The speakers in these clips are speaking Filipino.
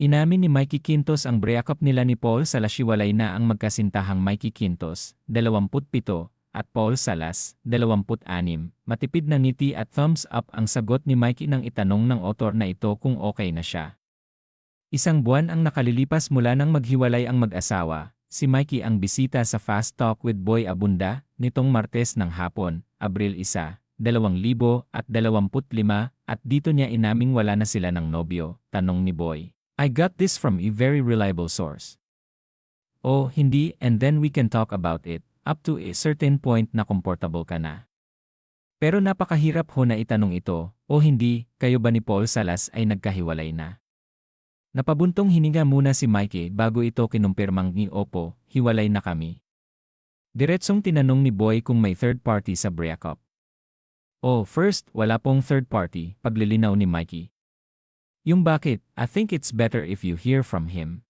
Inamin ni Mikey Quintos ang breakup nila ni Paul Salas-Hiwalay na ang magkasintahang Mikey Quintos, 27, at Paul Salas, 26. Matipid na ngiti at thumbs up ang sagot ni Mikey nang itanong ng otor na ito kung okay na siya. Isang buwan ang nakalilipas mula nang maghiwalay ang mag-asawa. Si Mikey ang bisita sa Fast Talk with Boy Abunda nitong Martes ng hapon, Abril 1, 2025 at dito niya inaming wala na sila ng nobyo, tanong ni Boy. I got this from a very reliable source. Oh, hindi, and then we can talk about it, up to a certain point na comfortable ka na. Pero napakahirap ho na itanong ito, o hindi, kayo ba ni Paul Salas ay nagkahiwalay na? Napabuntong hininga muna si Mikey bago ito kinumpirmang ni Opo, hiwalay na kami. Diretsong tinanong ni Boy kung may third party sa breakup. Oh, first, wala pong third party, paglilinaw ni Mikey. Yung bakit, I think it's better if you hear from him.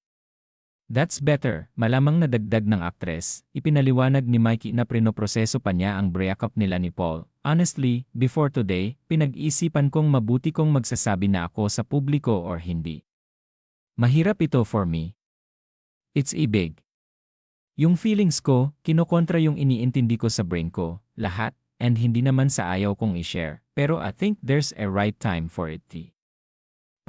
That's better, malamang nadagdag ng aktres, ipinaliwanag ni Mikey na prinoproseso pa niya ang breakup nila ni Paul. Honestly, before today, pinag-isipan kong mabuti kong magsasabi na ako sa publiko or hindi. Mahirap ito for me. It's a big. Yung feelings ko, kinokontra yung iniintindi ko sa brain ko, lahat, and hindi naman sa ayaw kong i-share, pero I think there's a right time for it.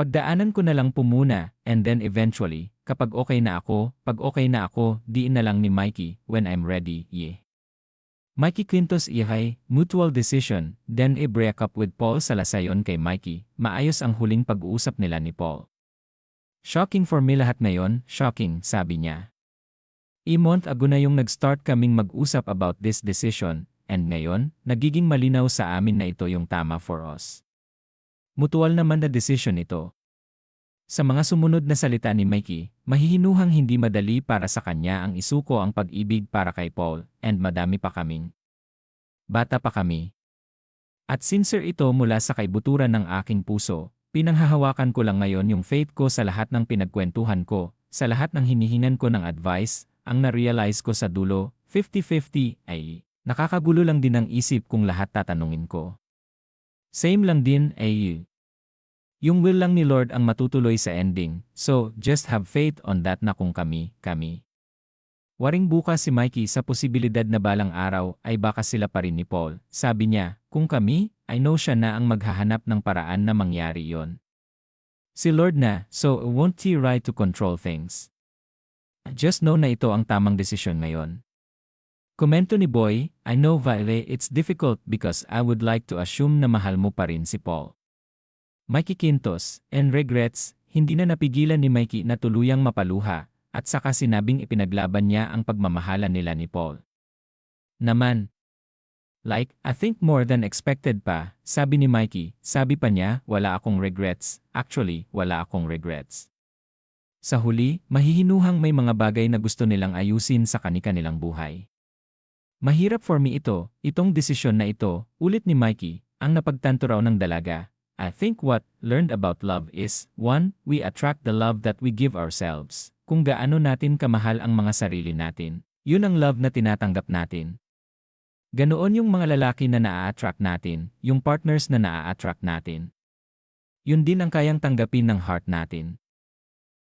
Pagdaanan ko na lang po muna, and then eventually, kapag okay na ako, pag okay na ako, diin na lang ni Mikey, when I'm ready, yeah. Mikey Quintos ihay, mutual decision, then a breakup with Paul Salasayon kay Mikey, maayos ang huling pag-uusap nila ni Paul. Shocking for me lahat ngayon, shocking, sabi niya. A month ago na yung nag-start kaming mag-usap about this decision, and ngayon, nagiging malinaw sa amin na ito yung tama for us. Mutual naman na decision ito. Sa mga sumunod na salita ni Mikey, mahihinuhang hindi madali para sa kanya ang isuko ang pag-ibig para kay Paul, and madami pa kaming. Bata pa kami. At sincere ito mula sa kaibuturan ng aking puso, Pinanghahawakan ko lang ngayon yung faith ko sa lahat ng pinagkwentuhan ko, sa lahat ng hinihingan ko ng advice, ang na-realize ko sa dulo, 50-50, ay nakakagulo lang din ang isip kung lahat tatanungin ko. Same lang din ay yung will lang ni Lord ang matutuloy sa ending, so just have faith on that na kung kami, kami. Waring bukas si Mikey sa posibilidad na balang araw ay baka sila pa rin ni Paul. Sabi niya, kung kami, I know siya na ang maghahanap ng paraan na mangyari yon. Si Lord na, so won't he right to control things? Just know na ito ang tamang desisyon ngayon. Komento ni Boy, I know Violet it's difficult because I would like to assume na mahal mo pa rin si Paul. Mikey Quintos, and regrets, hindi na napigilan ni Mikey na tuluyang mapaluha, at saka sinabing ipinaglaban niya ang pagmamahala nila ni Paul. Naman, Like, I think more than expected pa, sabi ni Mikey, sabi pa niya, wala akong regrets, actually, wala akong regrets. Sa huli, mahihinuhang may mga bagay na gusto nilang ayusin sa kanilang buhay. Mahirap for me ito, itong desisyon na ito, ulit ni Mikey, ang napagtanto raw ng dalaga. I think what learned about love is, 1. We attract the love that we give ourselves. Kung gaano natin kamahal ang mga sarili natin, yun ang love na tinatanggap natin. Ganoon yung mga lalaki na naa-attract natin, yung partners na naa-attract natin. Yun din ang kayang tanggapin ng heart natin.